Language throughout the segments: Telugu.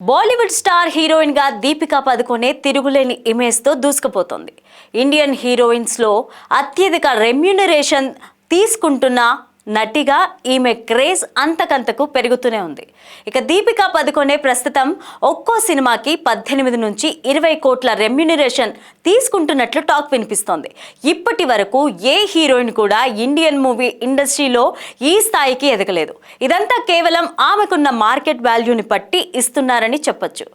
బాలీవుడ్ స్టార్ హీరోయిన్గా దీపికా పదుకొనే తిరుగులేని ఇమేజ్తో దూసుకుపోతుంది. ఇండియన్ హీరోయిన్స్లో అత్యధిక రెమ్యూనరేషన్ తీసుకుంటున్న నటిగా ఈమె క్రేజ్ అంతకంతకు పెరుగుతూనే ఉంది. ఇక దీపికా పదుకొనే ప్రస్తుతం ఒక్కో సినిమాకి పద్దెనిమిది నుంచి ఇరవై కోట్ల రెమ్యునరేషన్ తీసుకుంటున్నట్లు టాక్ వినిపిస్తోంది. ఇప్పటి వరకు ఏ హీరోయిన్ కూడా ఇండియన్ మూవీ ఇండస్ట్రీలో ఈ స్థాయికి ఎదగలేదు. ఇదంతా కేవలం ఆమెకున్న మార్కెట్ వాల్యూని బట్టి ఇస్తున్నారని చెప్పొచ్చు.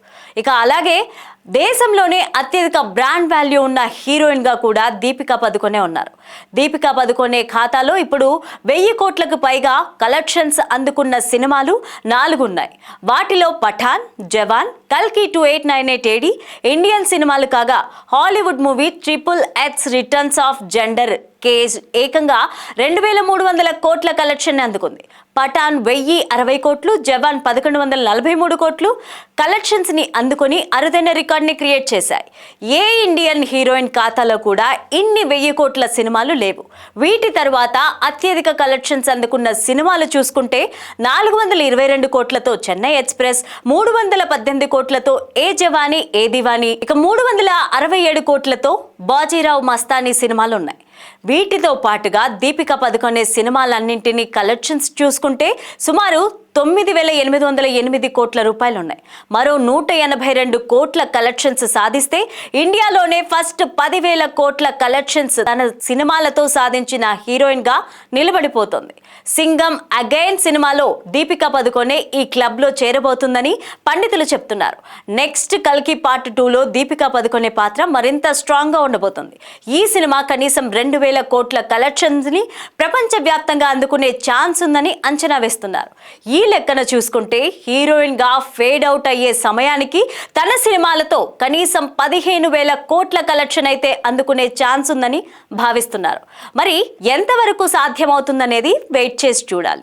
ఇక అలాగే దేశంలోనే అత్యధిక బ్రాండ్ వాల్యూ ఉన్న హీరోయిన్గా కూడా దీపికా పదుకొనే ఉన్నారు. దీపికా పదుకొనే ఖాతాలో ఇప్పుడు వెయ్యి కోట్లకు పైగా కలెక్షన్స్ అందుకున్న సినిమాలు నాలుగు ఉన్నాయి వాటిలో పఠాన్ జవాన్ కల్కి two eight nine eight AD Indian సినిమాలు కాగా Hollywood movie triple X returns of Xander Cage ఏకంగా రెండు వేల మూడు వందల కోట్ల కలెక్షన్ అందుకుంది. పఠాన్ వెయ్యి అరవై కోట్లు జవాన్ పదకొండు వందల నలభై మూడు కోట్లు కలెక్షన్స్ని అందుకొని అరుదైన రికార్డ్ని క్రియేట్ చేశాయి. ఏ ఇండియన్ హీరోయిన్ ఖాతాలో కూడా ఇన్ని వెయ్యి కోట్ల సినిమాలు లేవు. వీటి తర్వాత అత్యధిక కలెక్షన్స్ అందుకున్న సినిమాలు చూసుకుంటే నాలుగు వందల ఇరవై రెండు కోట్లతో చెన్నై ఎక్స్ప్రెస్ మూడు వందల పద్దెనిమిది కోట్లతో ఏ జవాని ఏ దివాని ఇక మూడు వందల అరవై ఏడు కోట్లతో బాజీరావు మస్తానీ సినిమాలు ఉన్నాయి వీటితో పాటుగా దీపిక పదుకొనే సినిమాలన్నింటినీ కలెక్షన్స్ చూసుకుంటే సుమారు తొమ్మిది వేల ఎనిమిది వందల ఎనిమిది కోట్ల రూపాయలు ఉన్నాయి మరో నూట ఎనభై రెండు కోట్ల కలెక్షన్స్ సాధిస్తే ఇండియాలోనే ఫస్ట్ పదివేల కోట్ల కలెక్షన్స్ తన సినిమాలతో సాధించిన హీరోయిన్గా నిలబడిపోతుంది. సింగం అగైన్ సినిమాలో దీపిక పదుకొనే ఈ క్లబ్లో చేరబోతుందని పండితులు చెప్తున్నారు. నెక్స్ట్ కల్కి పార్ట్ టూలో దీపిక పదుకొనే పాత్ర మరింత స్ట్రాంగ్గా ఉండబోతుంది. ఈ సినిమా కనీసం రెండు వేల కోట్ల కలెక్షన్స్ని ప్రపంచవ్యాప్తంగా అందుకునే ఛాన్స్ ఉందని అంచనా వేస్తున్నారు. ఈ లెక్కన చూసుకుంటే హీరోయిన్గా ఫేడ్ అవుట్ అయ్యే సమయానికి తన సినిమాలతో కనీసం పదిహేను వేల కోట్ల కలెక్షన్ అయితే అందుకునే ఛాన్స్ ఉందని భావిస్తున్నారు. మరి ఎంతవరకు సాధ్యమవుతుందనేది వెయిట్ చేసి చూడాలి.